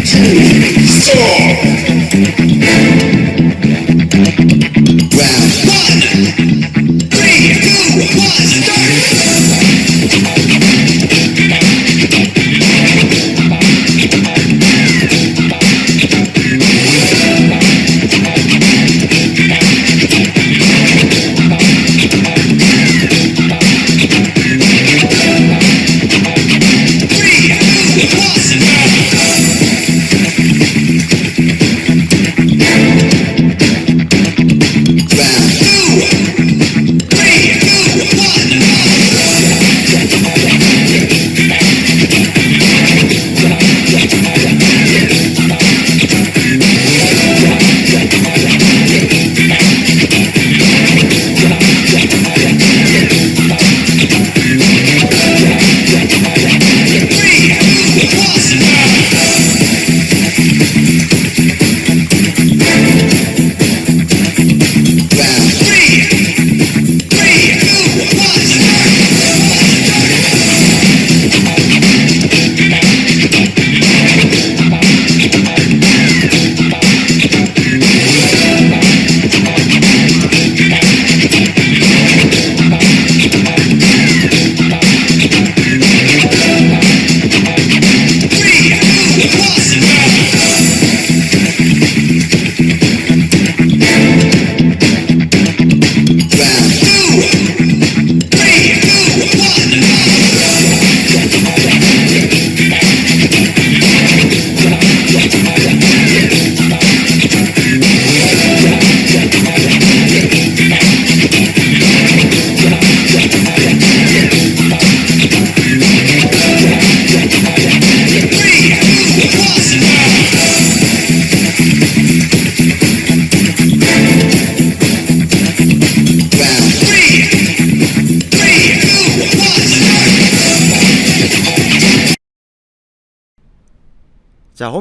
two, stop.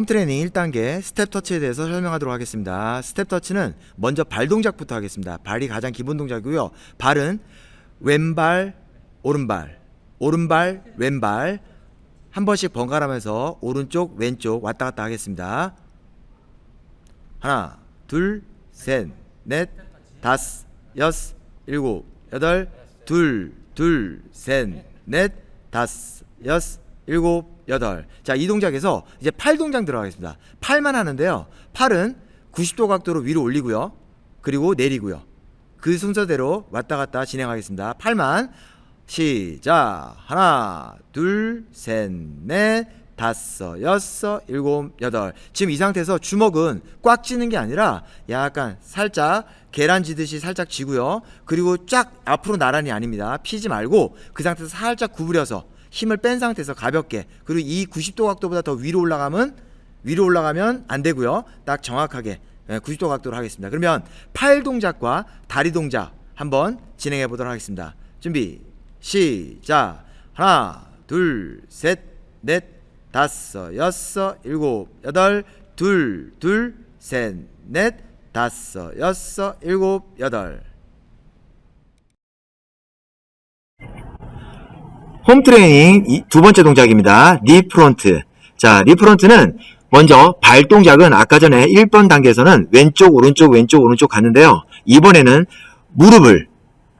트레이닝 1단계 스텝 터치에 대해서 설명하도록 하겠습니다. 스텝 터치는 먼저 발 동작부터 하겠습니다. 발이 가장 기본 동작이고요. 발은 왼발, 오른발, 오른발, 왼발 한 번씩 번갈아가면서 오른쪽, 왼쪽 왔다 갔다 하겠습니다. 하나, 둘, 셋, 넷, 다섯, 여섯, 일곱, 여덟, 둘, 둘, 셋, 넷, 다섯, 여섯, 일곱, 여덟. 자, 이 동작에서 이제 팔 동작 들어가겠습니다. 팔만 하는데요. 팔은 90도 각도로 위로 올리고요. 그리고 내리고요. 그 순서대로 왔다 갔다 진행하겠습니다. 팔만 시작. 하나, 둘, 셋, 넷, 다섯, 여섯, 일곱, 여덟. 지금 이 상태에서 주먹은 꽉 쥐는 게 아니라 약간 살짝 계란 쥐듯이 살짝 쥐고요. 그리고 쫙 앞으로 나란히 아닙니다. 피지 말고 그 상태에서 살짝 구부려서 힘을 뺀 상태에서 가볍게 그리고 이 90도 각도보다 더 위로 올라가면 위로 올라가면 안 되고요. 딱 정확하게 예, 90도 각도로 하겠습니다. 그러면 팔 동작과 다리 동작 한번 진행해 보도록 하겠습니다. 준비 시작 하나 둘 셋 넷 다섯 여섯 일곱 여덟 둘 둘 셋 넷 다섯 여섯 일곱 여덟 홈 트레이닝 이- 두 번째 동작입니다. 리 프론트. 자, 리 프론트는 먼저 발 동작은 아까 전에 1번 단계에서는 왼쪽, 오른쪽, 왼쪽, 오른쪽 갔는데요. 이번에는 무릎을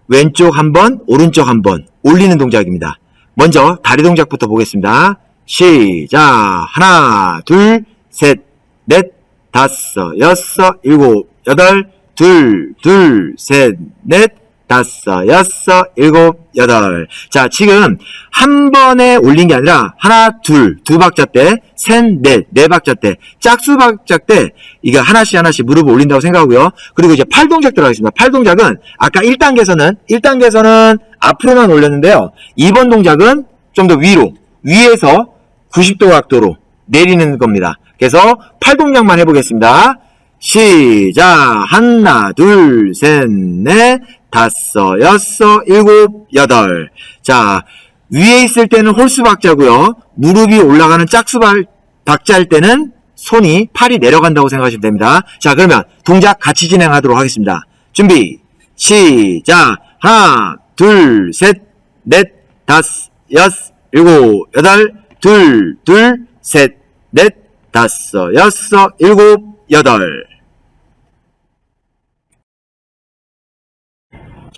왼쪽 한 번, 오른쪽 한 번 올리는 동작입니다. 먼저 다리 동작부터 보겠습니다. 시작. 하나, 둘, 셋, 넷, 다섯, 여섯, 일곱, 여덟, 둘, 둘, 셋, 넷, 다섯, 여섯, 일곱, 여덟. 자, 지금 한 번에 올린 게 아니라 하나, 둘, 두 박자 때, 셋, 넷, 네 박자 때, 짝수 박자 때, 이거 하나씩 하나씩 무릎을 올린다고 생각하고요. 그리고 이제 팔 동작 들어가겠습니다. 팔 동작은 아까 1단계에서는, 1단계에서는 앞으로만 올렸는데요. 2번 동작은 좀 더 위로, 위에서 90도 각도로 내리는 겁니다. 그래서 팔 동작만 해보겠습니다. 시작! 하나, 둘, 셋, 넷, 다섯, 여섯, 일곱, 여덟. 자, 위에 있을 때는 홀수 박자고요. 무릎이 올라가는 짝수 박- 박자일 때는 손이 팔이 내려간다고 생각하시면 됩니다. 자, 그러면 동작 같이 진행하도록 하겠습니다. 준비, 시작! 하나, 둘, 셋, 넷, 다섯, 여섯, 일곱, 여덟, 둘, 둘, 셋, 넷, 다섯, 여섯, 일곱, 여덟.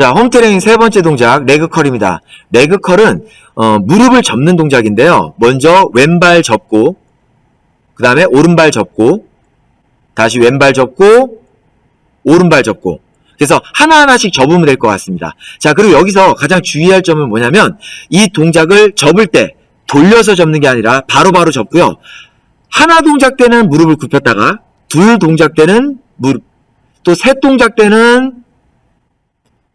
자, 홈트레인 세 번째 동작, 레그컬입니다. 레그컬은, 어, 무릎을 접는 동작인데요. 먼저 왼발 접고, 그 다음에 오른발 접고, 다시 왼발 접고, 오른발 접고. 그래서 하나하나씩 접으면 될 것 같습니다. 자, 그리고 여기서 가장 주의할 점은 뭐냐면, 이 동작을 접을 때, 돌려서 접는 게 아니라 바로바로 접고요. 하나 동작 때는 무릎을 굽혔다가, 둘 동작 때는 무릎, 또 셋 동작 때는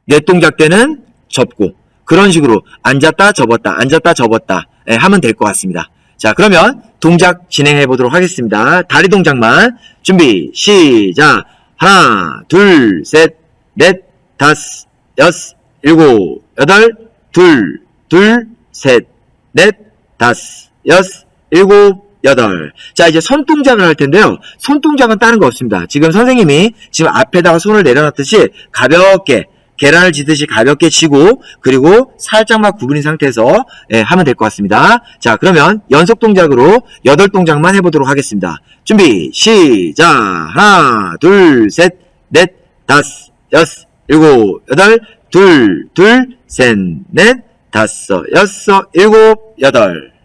넷 동작 때는 접고 그런 식으로 앉았다 접었다 앉았다 접었다 예, 하면 될 것 같습니다. 자 그러면 동작 진행해 보도록 하겠습니다. 다리 동작만 준비 시작 하나 둘 셋 넷 다섯 여섯 일곱 여덟 둘 둘 셋 넷 다섯 여섯 일곱 여덟 자 이제 손 동작을 할 텐데요. 손 동작은 다른 거 없습니다. 지금 선생님이 지금 앞에다가 손을 내려놨듯이 가볍게 계란을 지듯이 가볍게 치고 그리고 살짝만 구부린 상태에서 예, 하면 될 것 같습니다. 자 그러면 연속 동작으로 여덟 동작만 해보도록 하겠습니다. 준비 시작 하나 둘 셋 넷 다섯 여섯 일곱 여덟 둘 둘 셋 넷 다섯 여섯 일곱 여덟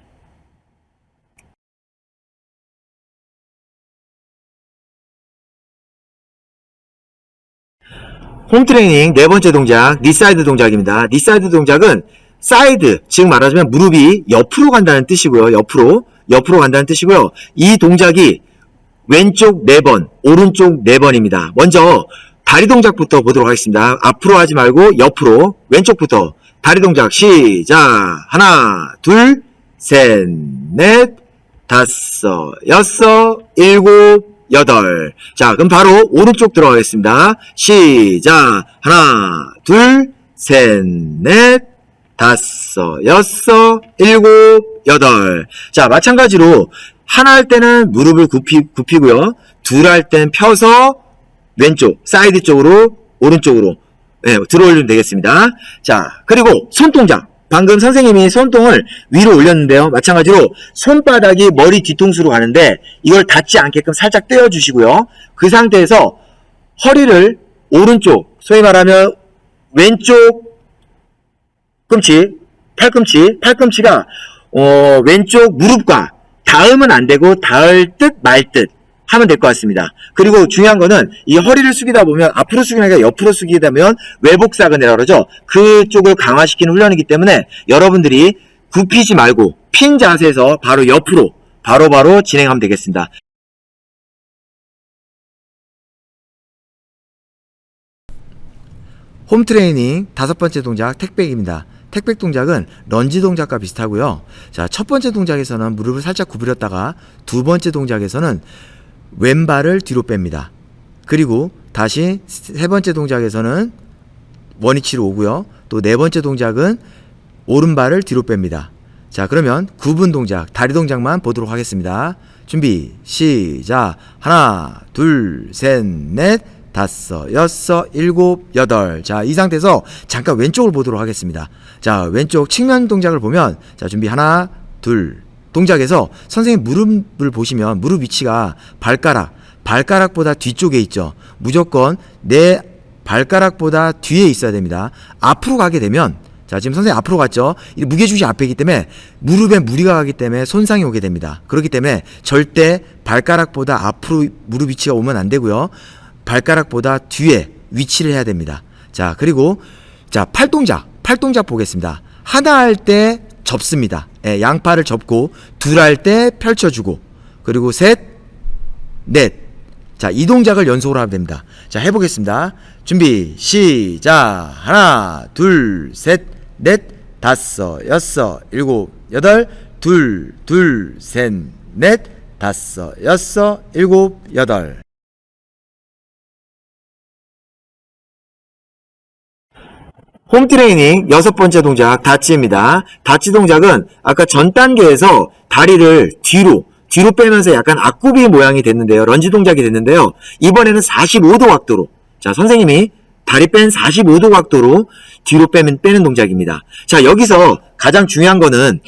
홈 트레이닝 네 번째 동작 니사이드 동작입니다. 니사이드 동작은 사이드 즉 말하자면 무릎이 옆으로 간다는 뜻이고요. 옆으로 옆으로 간다는 뜻이고요. 이 동작이 왼쪽 4번, 오른쪽 4번입니다. 먼저 다리 동작부터 보도록 하겠습니다. 앞으로 하지 말고 옆으로 왼쪽부터 다리 동작 시작 하나 둘 셋 넷 다섯 여섯 일곱 여덟 자 그럼 바로 오른쪽 들어가겠습니다. 시작 하나 둘 셋 넷 다섯 여섯 일곱 여덟 자 마찬가지로 하나 할 때는 무릎을 굽히, 굽히고요. 둘할 때는 펴서 왼쪽 사이드 쪽으로 오른쪽으로 예, 들어올리면 되겠습니다. 자 그리고 손동작 방금 선생님이 손등을 위로 올렸는데요. 마찬가지로 손바닥이 머리 뒤통수로 가는데 이걸 닿지 않게끔 살짝 떼어 주시고요. 그 상태에서 허리를 오른쪽 소위 말하면 왼쪽 꿈치 팔꿈치 팔꿈치가 어, 왼쪽 무릎과 닿으면 안 되고 닿을 듯 말 듯 하면 될 것 같습니다. 그리고 중요한 거는 이 허리를 숙이다 보면 앞으로 숙이는 게 옆으로 숙이다 보면 외복사근이라고 그러죠. 그쪽을 강화시키는 훈련이기 때문에 여러분들이 굽히지 말고 핀 자세에서 바로 옆으로 바로 바로 진행하면 되겠습니다. 홈 트레이닝 다섯 번째 동작 택백입니다. 택백 동작은 런지 동작과 비슷하고요. 자, 첫 번째 동작에서는 무릎을 살짝 구부렸다가 두 번째 동작에서는 왼발을 뒤로 뺍니다. 그리고 다시 세 번째 동작에서는 원위치로 오고요. 또 네 번째 동작은 오른발을 뒤로 뺍니다. 자, 그러면 구분 동작, 다리 동작만 보도록 하겠습니다. 준비, 시작. 하나, 둘, 셋, 넷, 다섯, 여섯, 일곱, 여덟. 자, 이 상태에서 잠깐 왼쪽을 보도록 하겠습니다. 자, 왼쪽 측면 동작을 보면, 자, 준비 하나, 둘. 동작에서 선생님 무릎을 보시면 무릎 위치가 발가락, 발가락보다 뒤쪽에 있죠. 무조건 내 발가락보다 뒤에 있어야 됩니다. 앞으로 가게 되면 자 지금 선생님 앞으로 갔죠. 이 무게중심 앞에 있기 때문에 무릎에 무리가 가기 때문에 손상이 오게 됩니다. 그렇기 때문에 절대 발가락보다 앞으로 무릎 위치가 오면 안 되고요. 발가락보다 뒤에 위치를 해야 됩니다. 자 그리고 자 팔동작 팔동작 보겠습니다. 하나 할 때 접습니다. 예, 양팔을 접고 둘 할 때 펼쳐주고 그리고 셋, 넷. 자, 이 동작을 연속으로 하면 됩니다. 자, 해보겠습니다. 준비, 시작. 하나, 둘, 셋, 넷, 다섯, 여섯, 일곱, 여덟, 둘, 둘, 셋, 넷, 다섯, 여섯, 일곱, 여덟. 홈 트레이닝 여섯 번째 동작 다치입니다. 다치 동작은 아까 전 단계에서 다리를 뒤로 뒤로 빼면서 약간 앞굽이 모양이 됐는데요. 런지 동작이 됐는데요. 이번에는 45도 각도로 자 선생님이 다리 뺀 45도 각도로 뒤로 빼면 빼는 동작입니다. 자 여기서 가장 중요한 거는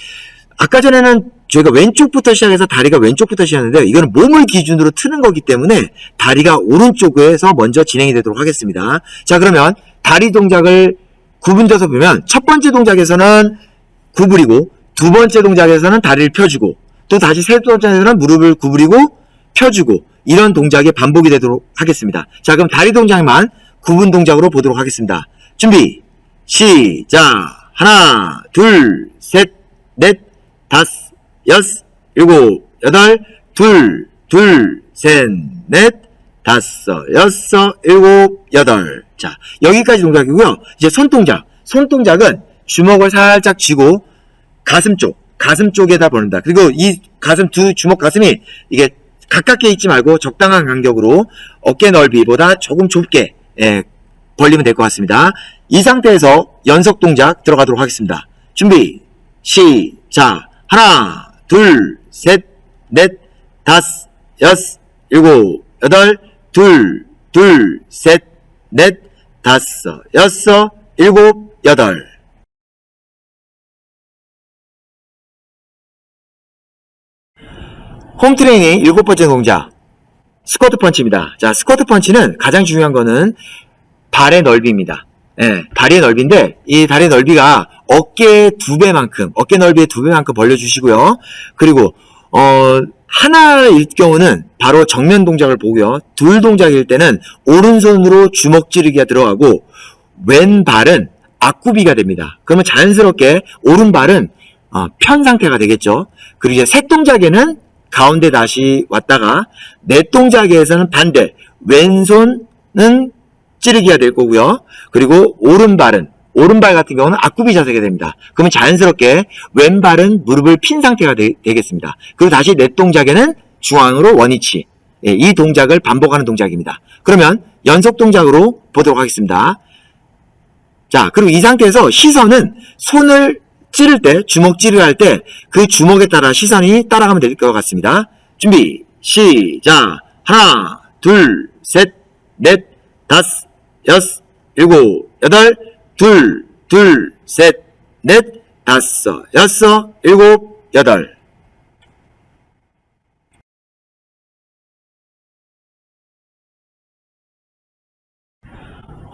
아까 전에는 저희가 왼쪽부터 시작해서 다리가 왼쪽부터 시작하는데 이거는 몸을 기준으로 트는 거기 때문에 다리가 오른쪽에서 먼저 진행이 되도록 하겠습니다. 자 그러면 다리 동작을 구분져서 보면 첫 번째 동작에서는 구부리고 두 번째 동작에서는 다리를 펴주고 또 다시 세 번째 동작에서는 무릎을 구부리고 펴주고 이런 동작이 반복이 되도록 하겠습니다. 자 그럼 다리 동작만 구분 동작으로 보도록 하겠습니다. 준비 시작 하나 둘 셋 넷 다섯 여섯 일곱 여덟 둘 둘 셋 넷 다섯 여섯 일곱 여덟 자 여기까지 동작이고요. 이제 손 동작 손 동작은 주먹을 살짝 쥐고 가슴 쪽, 가슴 쪽에다 보낸다. 그리고 이 가슴 두 주먹 가슴이 이게 가깝게 있지 말고 적당한 간격으로 어깨 넓이보다 조금 좁게 예, 벌리면 될 것 같습니다. 이 상태에서 연속 동작 들어가도록 하겠습니다. 준비 시작 하나 둘 셋 넷 다섯 여섯 일곱 여덟 둘 둘 셋 넷 다섯 여섯 일곱 여덟 홈 트레이닝 일곱 번째 동작 스쿼트 펀치입니다. 자, 스쿼트 펀치는 가장 중요한 거는 발의 넓이입니다. 예, 다리의 넓이인데 이 다리의 넓이가 어깨 두 배만큼, 어깨 넓이의 두 배만큼 벌려주시고요. 그리고 어 하나일 경우는 바로 정면 동작을 보고요. 둘 동작일 때는 오른손으로 주먹 찌르기가 들어가고 왼발은 앞구비가 됩니다. 그러면 자연스럽게 오른발은 어, 편 상태가 되겠죠. 그리고 이제 셋 동작에는 가운데 다시 왔다가 넷 동작에서는 반대 왼손은 찌르기가 될 거고요. 그리고 오른발은 오른발 같은 경우는 앞구비 자세가 됩니다. 그러면 자연스럽게 왼발은 무릎을 핀 상태가 되, 겠습니다 그리고 다시 넷 동작에는 중앙으로 원위치 예, 이 동작을 반복하는 동작입니다. 그러면 연속 동작으로 보도록 하겠습니다. 자, 그리고 이 상태에서 시선은 손을 찌를 때, 주먹 찌르기 할때 그 주먹에 따라 시선이 따라가면 될 것 같습니다. 준비, 시작. 하나, 둘, 셋, 넷, 다섯, 여섯, 일곱, 여덟, 둘, 둘, 셋, 넷, 다섯, 여섯, 일곱, 여덟.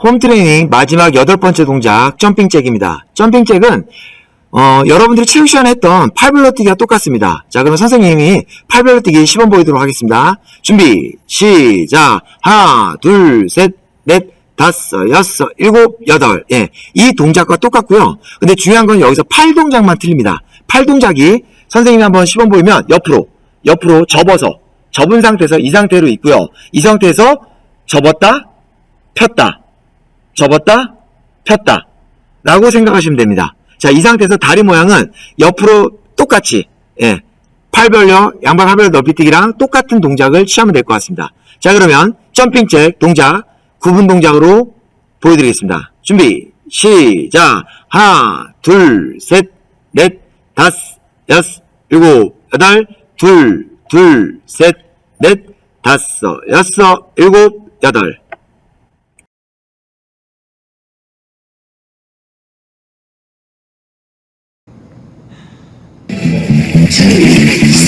홈 트레이닝 마지막 여덟 번째 동작 점핑 잭입니다. 점핑 잭은 어, 여러분들이 체육 시간에 했던 팔별로 뛰기가 똑같습니다. 자, 그럼 선생님이 팔별로 뛰기 시범 보이도록 하겠습니다. 준비, 시작. 하나, 둘, 셋, 넷, 다섯, 여섯, 일곱, 여덟. 예. 이 동작과 똑같고요. 근데 중요한 건 여기서 팔 동작만 틀립니다. 팔 동작이 선생님이 한번 시범 보이면 옆으로, 옆으로 접어서, 접은 상태에서 이 상태로 있고요. 이 상태에서 접었다, 폈다, 접었다, 폈다. 라고 생각하시면 됩니다. 자, 이 상태에서 다리 모양은 옆으로 똑같이, 예, 팔 벌려, 양발 팔 벌려 넓히뛰기랑 똑같은 동작을 취하면 될 것 같습니다. 자, 그러면 점핑잭 동작, 구분 동작으로 보여드리겠습니다. 준비, 시작! 하나, 둘, 셋, 넷, 다섯, 여섯, 일곱, 여덟, 둘, 둘, 셋, 넷, 다섯, 여섯, 일곱, 여덟.